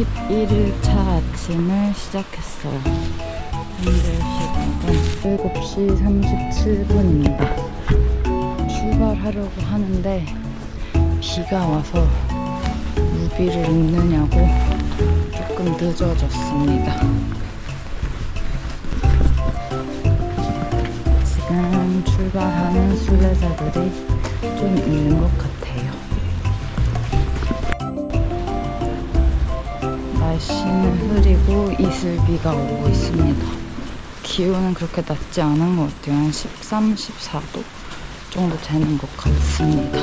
11일차 아침을 시작했어요. 현재 시각은 7시 37분입니다. 출발하려고 하는데 비가 와서 무비를 입느냐고 조금 늦어졌습니다. 지금 출발하는 순례자들이 좀 있는 것 같아요. 날씨는 흐리고 이슬비가 오고 있습니다. 기온은 그렇게 낮지 않은 것 같아요. 한 13, 14도 정도 되는 것 같습니다.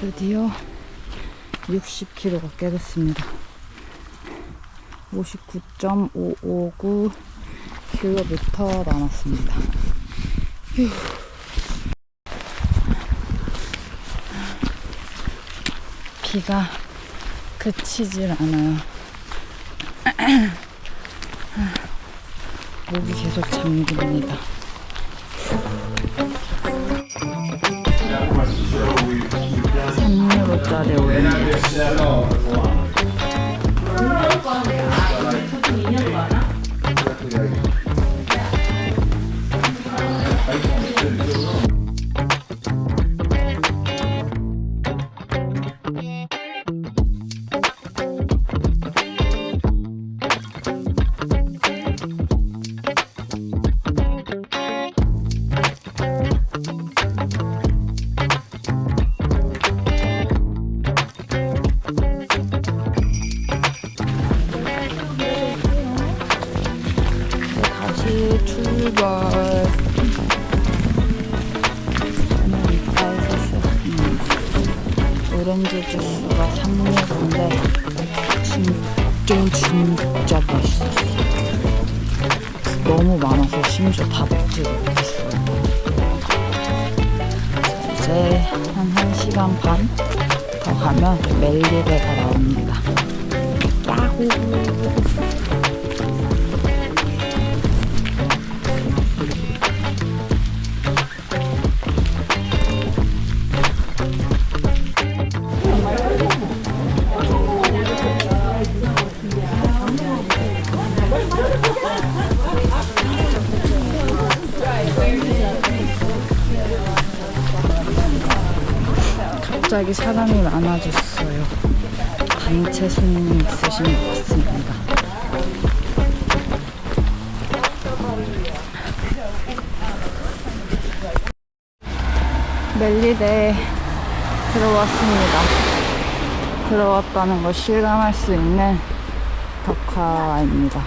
드디어 60km가 깨졌습니다. 59.559km 남았습니다. 휴. 비가 그치질 않아요. 목이 계속 잠깁니다. 삼유로짜리 오렌지. 다시 출발. 오렌지 주스가 3유로인데 진짜 진짜 맛있었어요. 너무 많아서 심지어 다 먹지 못했어요. 이제 한 1시간 반 더 가면 멜리베가 나옵니다. 야호! 갑자기 사람이 많아졌어요. 단체 손님 있으신 것 같습니다. 멜리대에 들어왔습니다. 들어왔다는 걸 실감할 수 있는 덕화입니다.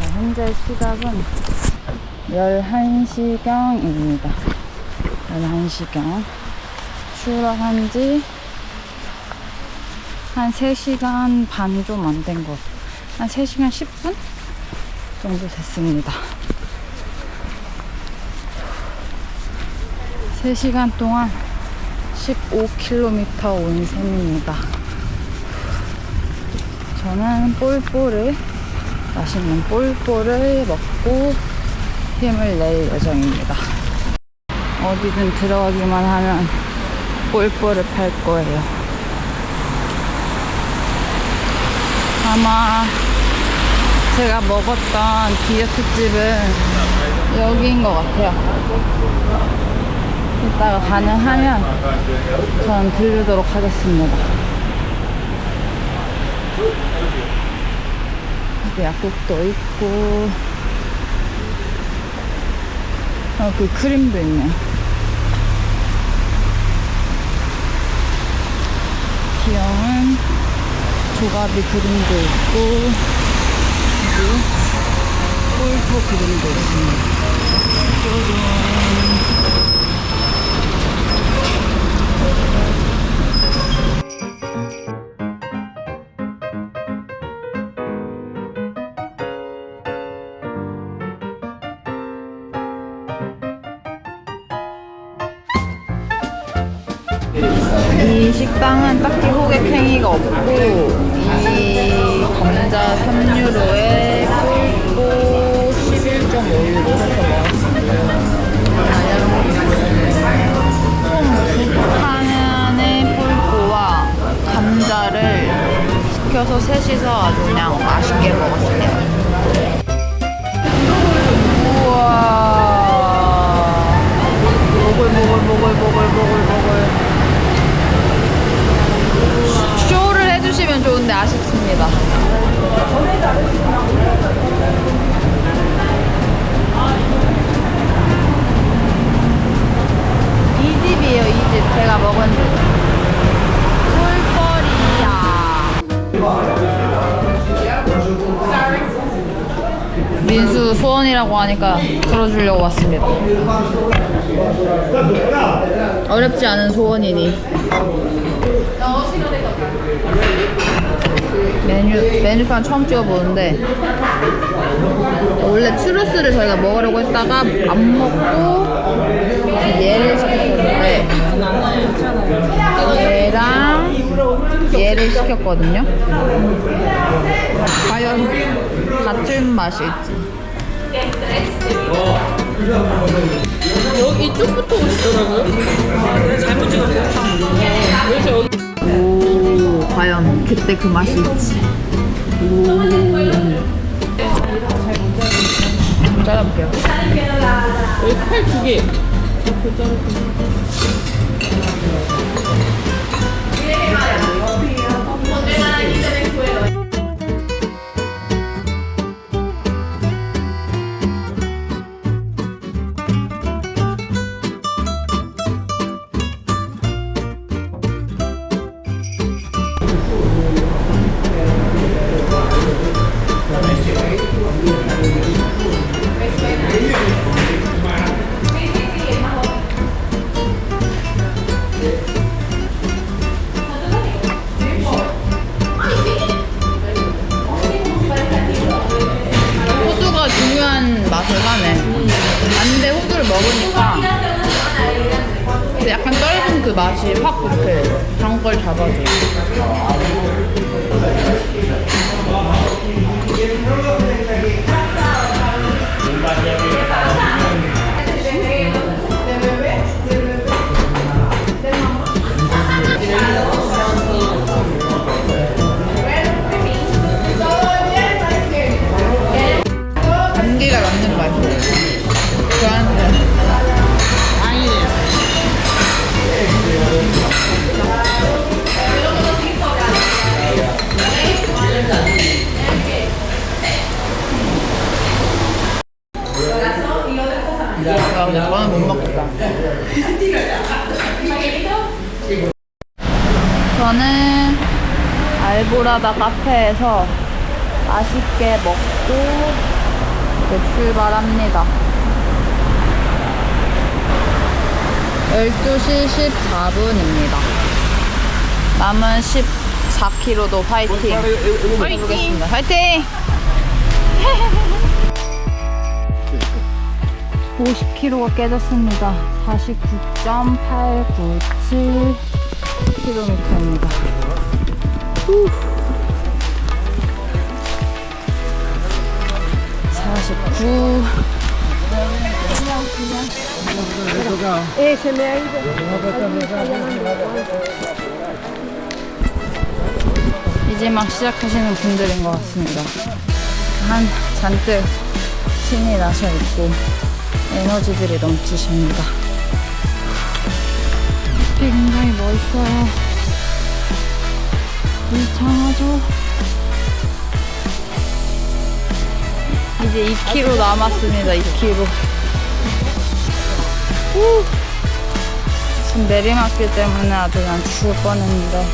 자, 현재 시각은 11시경입니다. 11시경. 출발한 지 한 3시간 반 좀 안 된 것. 한 3시간 10분 정도 됐습니다. 3시간 동안 15km 온 셈입니다. 저는 볼볼을, 맛있는 볼볼을 먹고 힘을 낼 예정입니다. 어디든 들어가기만 하면 볼볼을 팔 거예요. 아마 제가 먹었던 디저트 집은 여기인 것 같아요. 이따가 가능하면 저는 들르도록 하겠습니다. 여기 약국도 있고, 어, 그 크림도 있네요. 귀여운 조가비 그림도 있고, 그리고 골프 그림도 있습니다. 짜잔. 호객행위가 없고 이 감자 3유로에 소원이라고 하니까 들어주려고 왔습니다. 어렵지 않은 소원이니. 메뉴, 메뉴판 처음 찍어보는데, 원래 추러스를 저희가 먹으려고 했다가 안 먹고 얘를 시켰었는데, 얘랑 얘를 시켰거든요. 과연 같은 맛일지. 여기 이쪽부터 오시더라고요. 잘못 찍었어요. 오, 과연 그때 그 맛일지. 오. 잘라볼게요. 여기 칼두 개. 호두가 맛이 확 붙어. 단걸 잡아줘. 아, 저는 알보라다 카페에서 맛있게 먹고 이제 출발합니다. 12시 14분입니다. 남은 14km도 파이팅! 해보겠습니다. 파이팅! 50km가 깨졌습니다. 49.897km입니다. 후. 49. 이제 막 시작하시는 분들인 것 같습니다. 한 잔뜩 신이 나셔 있고 에너지들이 넘치십니다. 숲이 굉장히 멋있어요. 울창하죠? 이제 2km 남았습니다. 2km. 후. 지금 내리막길 때문에 아주 그냥 죽을 뻔했는데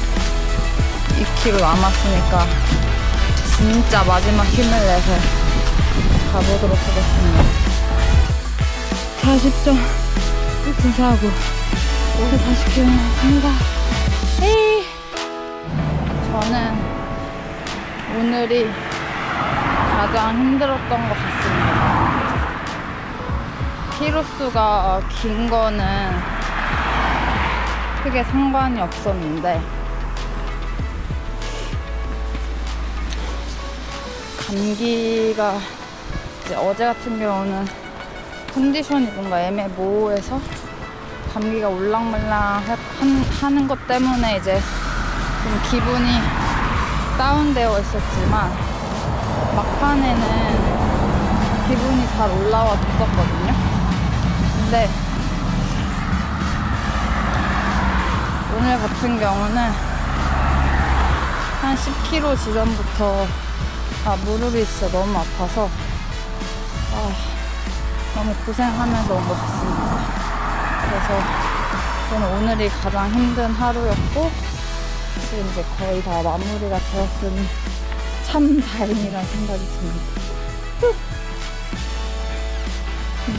2km 남았으니까 진짜 마지막 힘을 내서 가보도록 하겠습니다. 40점 구사하고 40km 남았습니다. 에이. 저는 오늘이 가장 힘들었던 것 같습니다. 키로수가 긴 거는 크게 상관이 없었는데 감기가 어제 같은 경우는 컨디션이 뭔가 애매모호해서 감기가 한- 하는 것 때문에 이제 좀 기분이 다운되어 있었지만 막판에는 기분이 잘 올라왔었거든요. 근데 오늘 같은 경우는 한 10km 지점부터 아, 무릎이 진짜 너무 아파서 아, 너무 고생하면서 온 것 같습니다. 그래서 저는 오늘이 가장 힘든 하루였고 지금 이제 거의 다 마무리가 되었으니 참 다행이라는 생각이 듭니다. 후.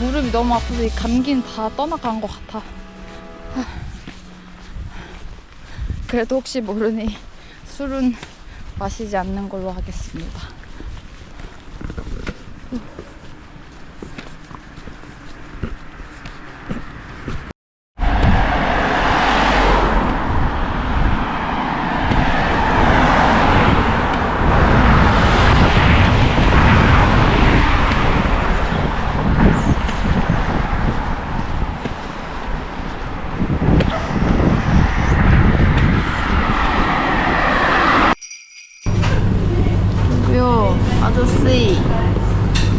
무릎이 너무 아파서 이 감기는 다 떠나간 것 같아. 하. 그래도 혹시 모르니 술은 마시지 않는 걸로 하겠습니다. 요 아저씨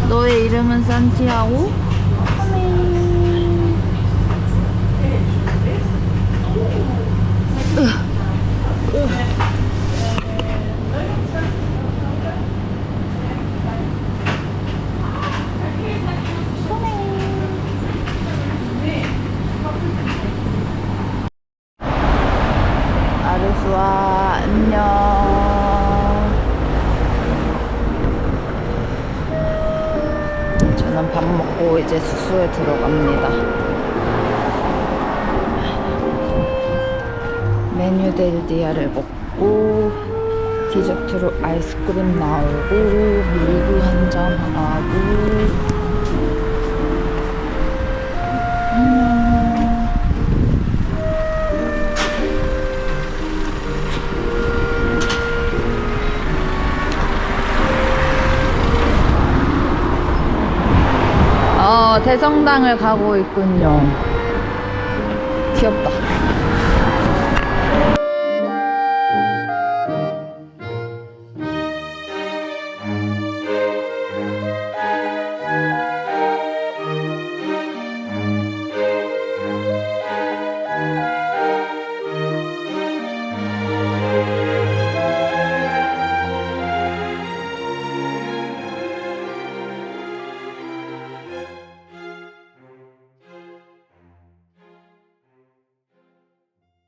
너의 이름은 산티아고? 아르수아 안녕 먹고 이제 숙소에 들어갑니다. 메뉴 델디아를 먹고 디저트로 아이스크림 나오고 밀크 한잔 하고 대성당을 가고 있군요.